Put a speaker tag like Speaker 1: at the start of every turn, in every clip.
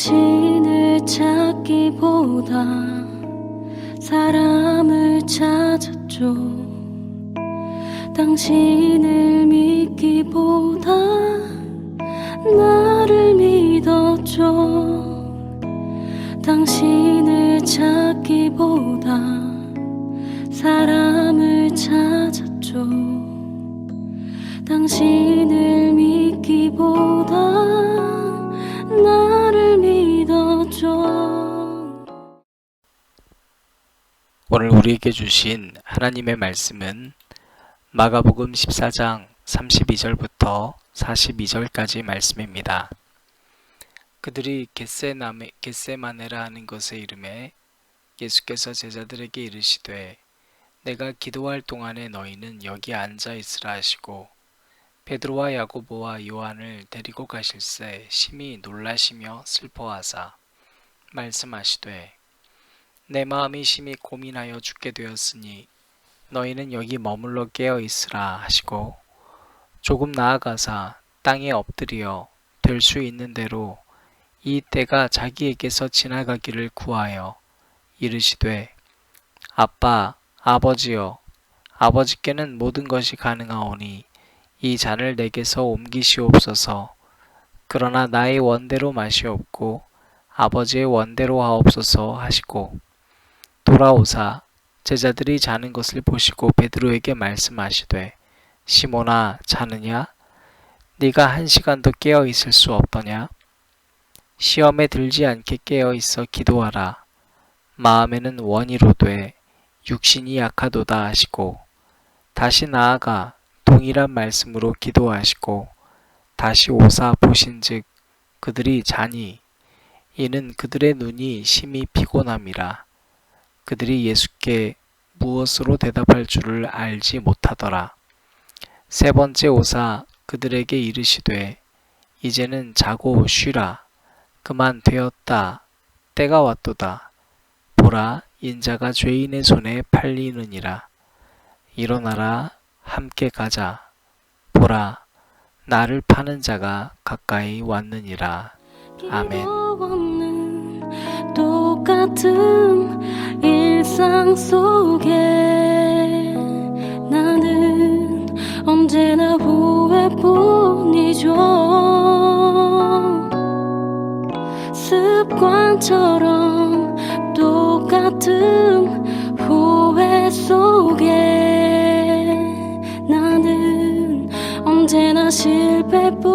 Speaker 1: 당신을 찾기보다 사람을 찾았죠. 당신을 믿기보다 나를 믿었죠. 당신을 찾기보다 사람을 찾았죠. 당신을 믿기보다 나
Speaker 2: 오늘 우리에게 주신 하나님의 말씀은 마가복음 14장 32절부터 42절까지 말씀입니다. 그들이 겟세나메, 겟세마네라 하는 것에 이름에 예수께서 제자들에게 이르시되 내가 기도할 동안에 너희는 여기 앉아 있으라 하시고 베드로와 야고보와 요한을 데리고 가실새 심히 놀라시며 슬퍼하사 말씀하시되 내 마음이 심히 고민하여 죽게 되었으니 너희는 여기 머물러 깨어 있으라 하시고 조금 나아가사 땅에 엎드려 될 수 있는 대로 이 때가 자기에게서 지나가기를 구하여 이르시되 아빠 아버지여 아버지께는 모든 것이 가능하오니 이 잔을 내게서 옮기시옵소서. 그러나 나의 원대로 마시옵고 아버지의 원대로 하옵소서 하시고 돌아오사 제자들이 자는 것을 보시고 베드로에게 말씀하시되 시몬아 자느냐? 네가 한 시간도 깨어 있을 수 없더냐? 시험에 들지 않게 깨어 있어 기도하라. 마음에는 원이로되 육신이 약하도다 하시고 다시 나아가 동일한 말씀으로 기도하시고 다시 오사 보신즉 그들이 자니 이는 그들의 눈이 심히 피곤함이라 그들이 예수께 무엇으로 대답할 줄을 알지 못하더라. 세 번째 오사 그들에게 이르시되 이제는 자고 쉬라. 그만 되었다. 때가 왔도다. 보라 인자가 죄인의 손에 팔리느니라. 일어나라 함께 가자. 보라 나를 파는 자가 가까이 왔느니라. 아멘.
Speaker 1: 일상 속에 나는 언제나 후회뿐이죠. 습관처럼 똑같은 후회 속에 나는 언제나 실패뿐이죠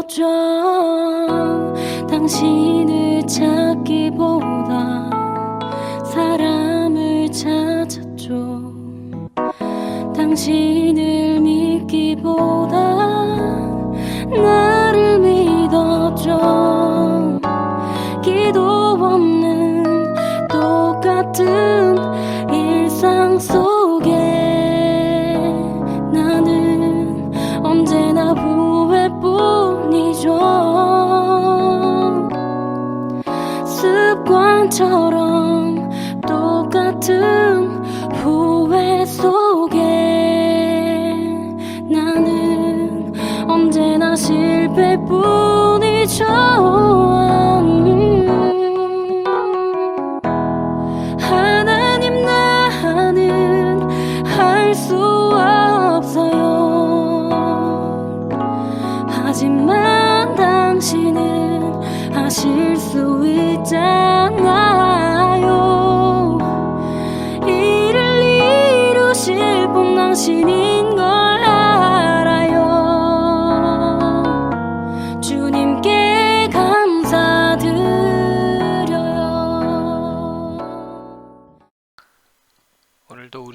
Speaker 1: 믿었죠. 당신을 찾기보다 사람을 찾았죠. 당신을 믿기보다 나를 믿었죠. 기도 없는 똑같은 후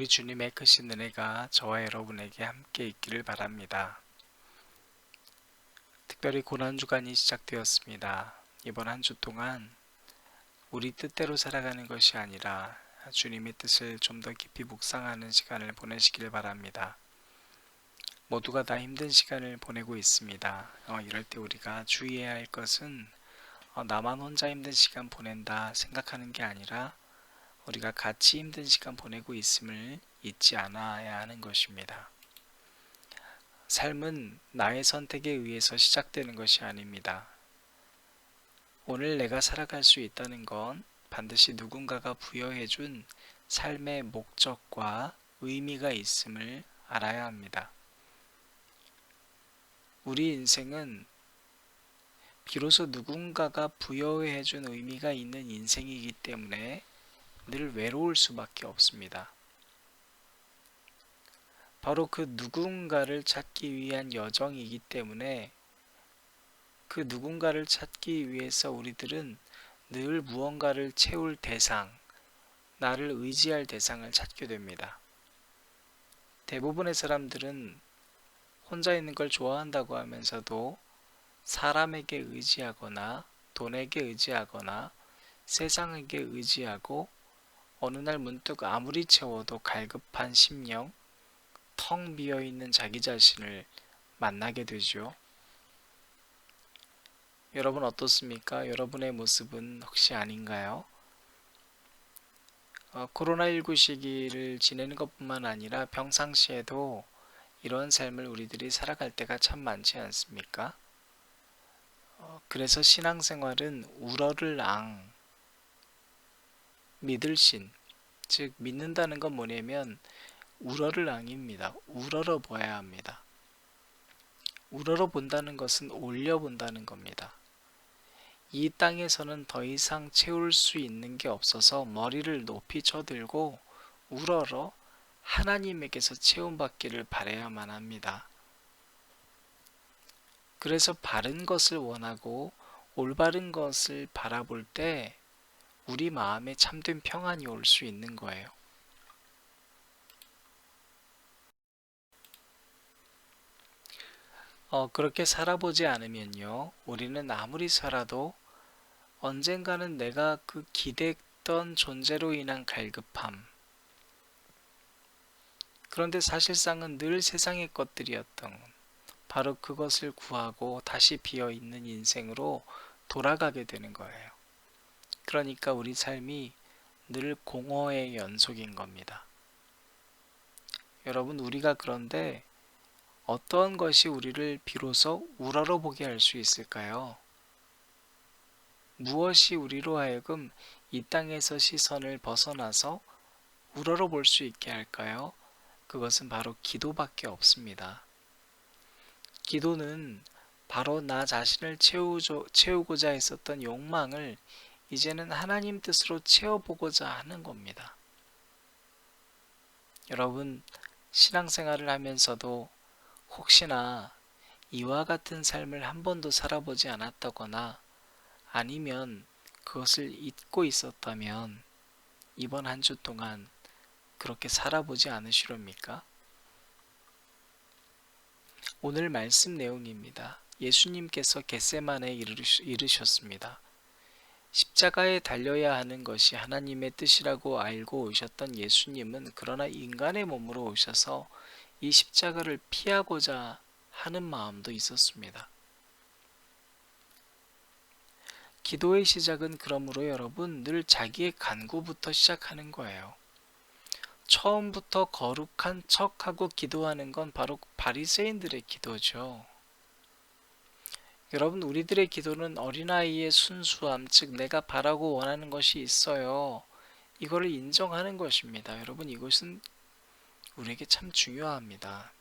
Speaker 2: 우리 주님의 크신 은혜가 저와 여러분에게 함께 있기를 바랍니다. 특별히 고난 주간이 시작되었습니다. 이번 한 주 동안 우리 뜻대로 살아가는 것이 아니라 주님의 뜻을 좀 더 깊이 묵상하는 시간을 보내시길 바랍니다. 모두가 다 힘든 시간을 보내고 있습니다. 어, 이럴 때 우리가 주의해야 할 것은 어, 나만 혼자 힘든 시간 보낸다 생각하는 게 아니라 우리가 같이 힘든 시간 보내고 있음을 잊지 않아야 하는 것입니다. 삶은 나의 선택에 의해서 시작되는 것이 아닙니다. 오늘 내가 살아갈 수 있다는 건 반드시 누군가가 부여해준 삶의 목적과 의미가 있음을 알아야 합니다. 우리 인생은 비로소 누군가가 부여해준 의미가 있는 인생이기 때문에 늘 외로울 수밖에 없습니다. 바로 그 누군가를 찾기 위한 여정이기 때문에 그 누군가를 찾기 위해서 우리들은 늘 무언가를 채울 대상, 나를 의지할 대상을 찾게 됩니다. 대부분의 사람들은 혼자 있는 걸 좋아한다고 하면서도 사람에게 의지하거나 돈에게 의지하거나 세상에게 의지하고 어느 날 문득 아무리 채워도 갈급한 심령, 텅 비어 있는 자기 자신을 만나게 되죠. 여러분 어떻습니까? 여러분의 모습은 혹시 아닌가요? 어, 코로나19 시기를 지내는 것뿐만 아니라 평상시에도 이런 삶을 우리들이 살아갈 때가 참 많지 않습니까? 어, 그래서 신앙생활은 우러를 앙, 믿을 신, 즉 믿는다는 건 뭐냐면 우러를 앙입니다. 우러러 봐야 합니다. 우러러 본다는 것은 올려 본다는 겁니다. 이 땅에서는 더 이상 채울 수 있는 게 없어서 머리를 높이 쳐들고 우러러 하나님에게서 채움받기를 바라야만 합니다. 그래서 바른 것을 원하고 올바른 것을 바라볼 때 우리 마음에 참된 평안이 올 수 있는 거예요. 어, 그렇게 살아보지 않으면요, 우리는 아무리 살아도 언젠가는 내가 그 기대했던 존재로 인한 갈급함, 그런데 사실상은 늘 세상의 것들이었던 바로 그것을 구하고 다시 비어 있는 인생으로 돌아가게 되는 거예요. 그러니까 우리 삶이 늘 공허의 연속인 겁니다. 여러분, 우리가 그런데 어떤 것이 우리를 비로소 우러러보게 할 수 있을까요? 무엇이 우리로 하여금 이 땅에서 시선을 벗어나서 우러러볼 수 있게 할까요? 그것은 바로 기도밖에 없습니다. 기도는 바로 나 자신을 채우고자 했었던 욕망을 이제는 하나님 뜻으로 채워보고자 하는 겁니다. 여러분, 신앙생활을 하면서도 혹시나 이와 같은 삶을 한 번도 살아보지 않았다거나 아니면 그것을 잊고 있었다면 이번 한 주 동안 그렇게 살아보지 않으시렵니까? 오늘 말씀 내용입니다. 예수님께서 겟세만에 이르셨습니다. 십자가에 달려야 하는 것이 하나님의 뜻이라고 알고 오셨던 예수님은 그러나 인간의 몸으로 오셔서 이 십자가를 피하고자 하는 마음도 있었습니다. 기도의 시작은 그러므로 여러분 늘 자기의 간구부터 시작하는 거예요. 처음부터 거룩한 척하고 기도하는 건 바로 바리새인들의 기도죠. 여러분 우리들의 기도는 어린아이의 순수함, 즉 내가 바라고 원하는 것이 있어요. 이거를 인정하는 것입니다. 여러분 이것은 우리에게 참 중요합니다.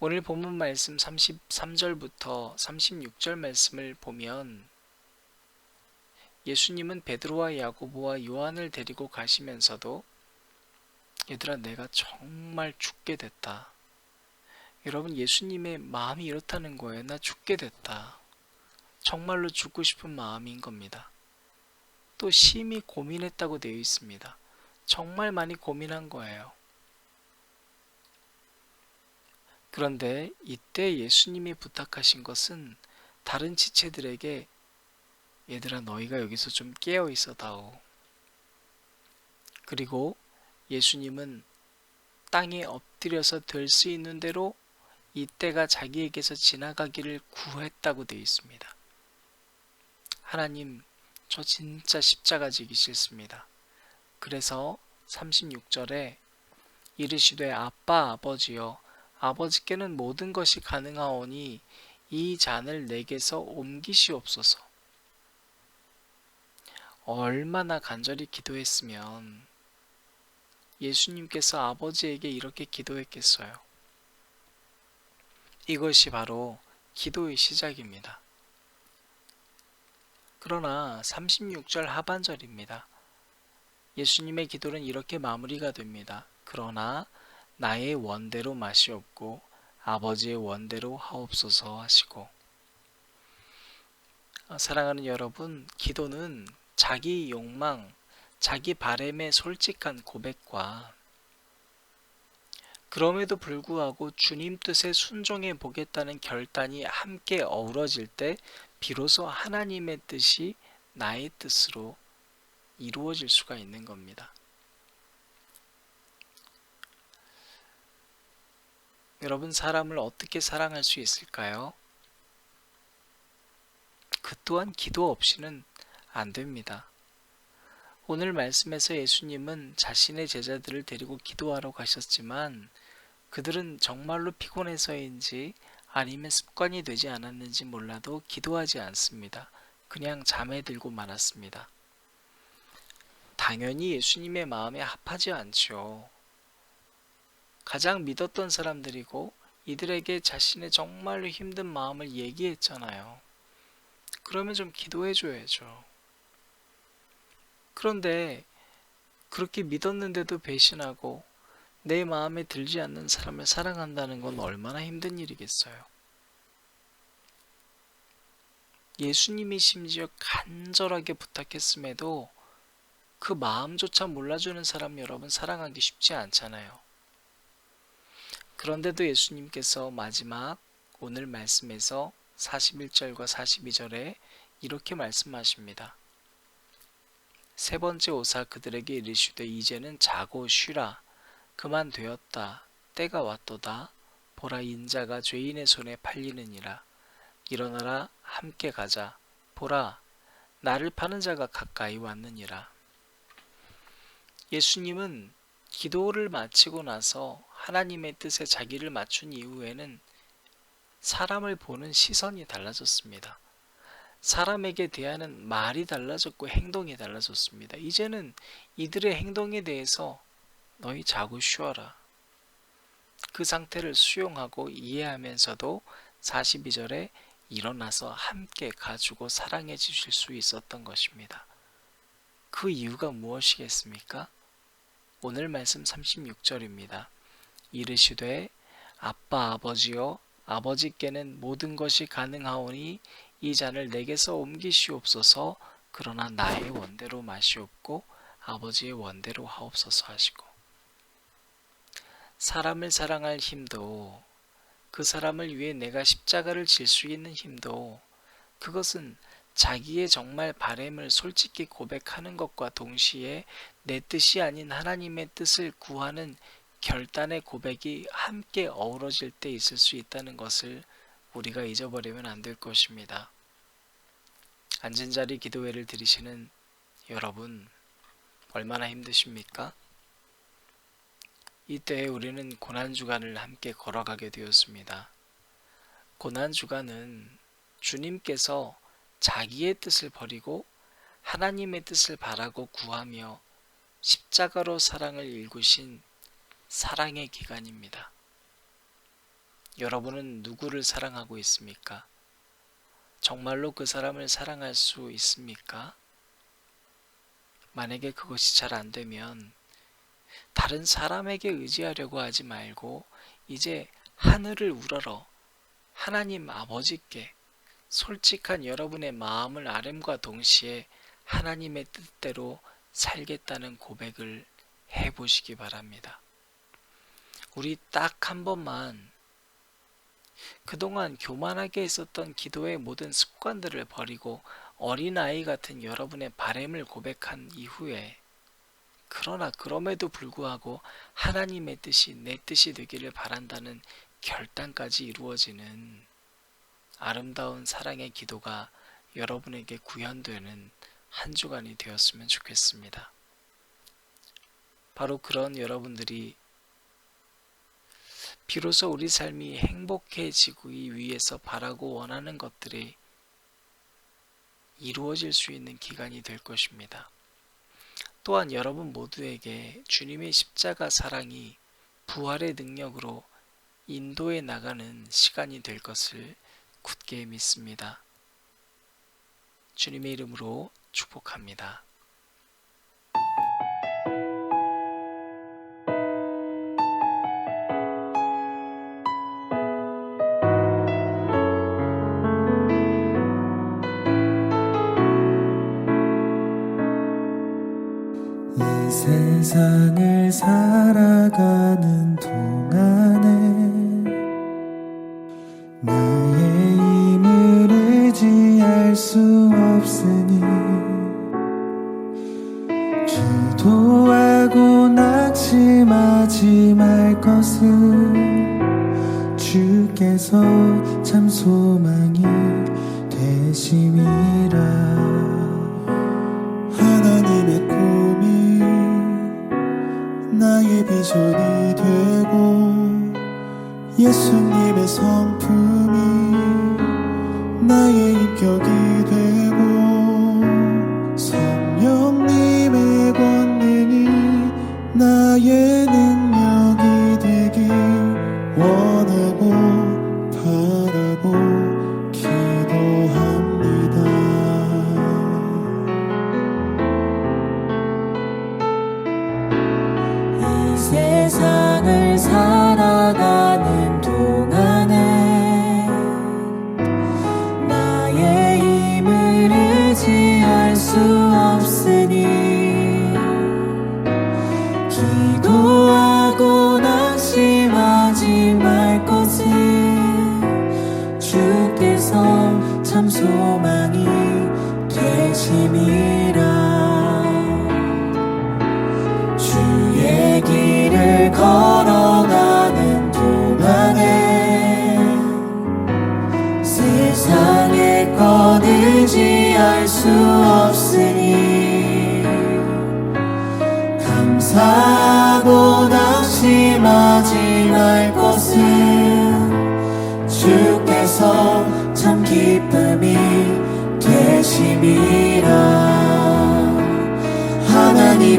Speaker 2: 오늘 본문 말씀 33절부터 36절 말씀을 보면 예수님은 베드로와 야고보와 요한을 데리고 가시면서도 얘들아, 내가 정말 죽게 됐다. 여러분, 예수님의 마음이 이렇다는 거예요. 나 죽게 됐다. 정말로 죽고 싶은 마음인 겁니다. 또 심히 고민했다고 되어 있습니다. 정말 많이 고민한 거예요. 그런데 이때 예수님이 부탁하신 것은 다른 지체들에게 얘들아 너희가 여기서 좀 깨어 있어다오. 그리고 예수님은 땅에 엎드려서 될 수 있는 대로 이때가 자기에게서 지나가기를 구했다고 되어 있습니다. 하나님, 저 진짜 십자가 지기 싫습니다. 그래서 36절에 이르시되 아빠 아버지여 아버지께는 모든 것이 가능하오니 이 잔을 내게서 옮기시옵소서. 얼마나 간절히 기도했으면 예수님께서 아버지에게 이렇게 기도했겠어요. 이것이 바로 기도의 시작입니다. 그러나 36절 하반절입니다. 예수님의 기도는 이렇게 마무리가 됩니다. 그러나 나의 원대로 마시옵고 아버지의 원대로 하옵소서 하시고 아, 사랑하는 여러분, 기도는 자기 욕망, 자기 바램의 솔직한 고백과 그럼에도 불구하고 주님 뜻에 순종해 보겠다는 결단이 함께 어우러질 때 비로소 하나님의 뜻이 나의 뜻으로 이루어질 수가 있는 겁니다. 여러분, 사람을 어떻게 사랑할 수 있을까요? 그 또한 기도 없이는 안 됩니다. 오늘 말씀에서 예수님은 자신의 제자들을 데리고 기도하러 가셨지만 그들은 정말로 피곤해서인지 아니면 습관이 되지 않았는지 몰라도 기도하지 않습니다. 그냥 잠에 들고 말았습니다. 당연히 예수님의 마음에 합하지 않죠. 가장 믿었던 사람들이고 이들에게 자신의 정말로 힘든 마음을 얘기했잖아요. 그러면 좀 기도해 줘야죠. 그런데 그렇게 믿었는데도 배신하고 내 마음에 들지 않는 사람을 사랑한다는 건 얼마나 힘든 일이겠어요. 예수님이 심지어 간절하게 부탁했음에도 그 마음조차 몰라주는 사람 여러분 사랑하기 쉽지 않잖아요. 그런데도 예수님께서 마지막 오늘 말씀에서 41절과 42절에 이렇게 말씀하십니다. 세 번째 오사 그들에게 이르시되 이제는 자고 쉬라 그만 되었다. 때가 왔도다. 보라 인자가 죄인의 손에 팔리느니라. 일어나라 함께 가자. 보라 나를 파는 자가 가까이 왔느니라. 예수님은 기도를 마치고 나서 하나님의 뜻에 자기를 맞춘 이후에는 사람을 보는 시선이 달라졌습니다. 사람에게 대하는 말이 달라졌고 행동이 달라졌습니다. 이제는 이들의 행동에 대해서 너희 자고 쉬어라. 그 상태를 수용하고 이해하면서도 42절에 일어나서 함께 가지고 사랑해 주실 수 있었던 것입니다. 그 이유가 무엇이겠습니까? 오늘 말씀 36절입니다. 이르시되 아빠 아버지여 아버지께는 모든 것이 가능하오니 이 잔을 내게서 옮기시옵소서 그러나 나의 원대로 마시옵고 아버지의 원대로 하옵소서 하시고 사람을 사랑할 힘도 그 사람을 위해 내가 십자가를 질 수 있는 힘도 그것은 자기의 정말 바램을 솔직히 고백하는 것과 동시에 내 뜻이 아닌 하나님의 뜻을 구하는 결단의 고백이 함께 어우러질 때 있을 수 있다는 것을 우리가 잊어버리면 안 될 것입니다. 앉은 자리 기도회를 드리시는 여러분, 얼마나 힘드십니까? 이때 우리는 고난주간을 함께 걸어가게 되었습니다. 고난주간은 주님께서 자기의 뜻을 버리고 하나님의 뜻을 바라고 구하며 십자가로 사랑을 일구신 사랑의 기간입니다. 여러분은 누구를 사랑하고 있습니까? 정말로 그 사람을 사랑할 수 있습니까? 만약에 그것이 잘 안 되면 다른 사람에게 의지하려고 하지 말고 이제 하늘을 우러러 하나님 아버지께 솔직한 여러분의 마음을 아뢰과 동시에 하나님의 뜻대로 살겠다는 고백을 해 보시기 바랍니다. 우리 딱 한 번만 그동안 교만하게 했었던 기도의 모든 습관들을 버리고 어린아이 같은 여러분의 바램을 고백한 이후에 그러나 그럼에도 불구하고 하나님의 뜻이 내 뜻이 되기를 바란다는 결단까지 이루어지는 아름다운 사랑의 기도가 여러분에게 구현되는 한 주간이 되었으면 좋겠습니다. 바로 그런 여러분들이 비로소 우리 삶이 행복해지기 위해서 바라고 원하는 것들이 이루어질 수 있는 기간이 될 것입니다. 또한 여러분 모두에게 주님의 십자가 사랑이 부활의 능력으로 인도해 나가는 시간이 될 것을 굳게 믿습니다. 주님의 이름으로 축복합니다.
Speaker 3: 세상을 살아가 나의 인격이 되고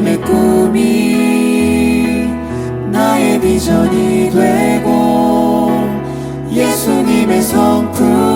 Speaker 3: 하나님의 꿈이 나의 비전이 되고 예수님의 성품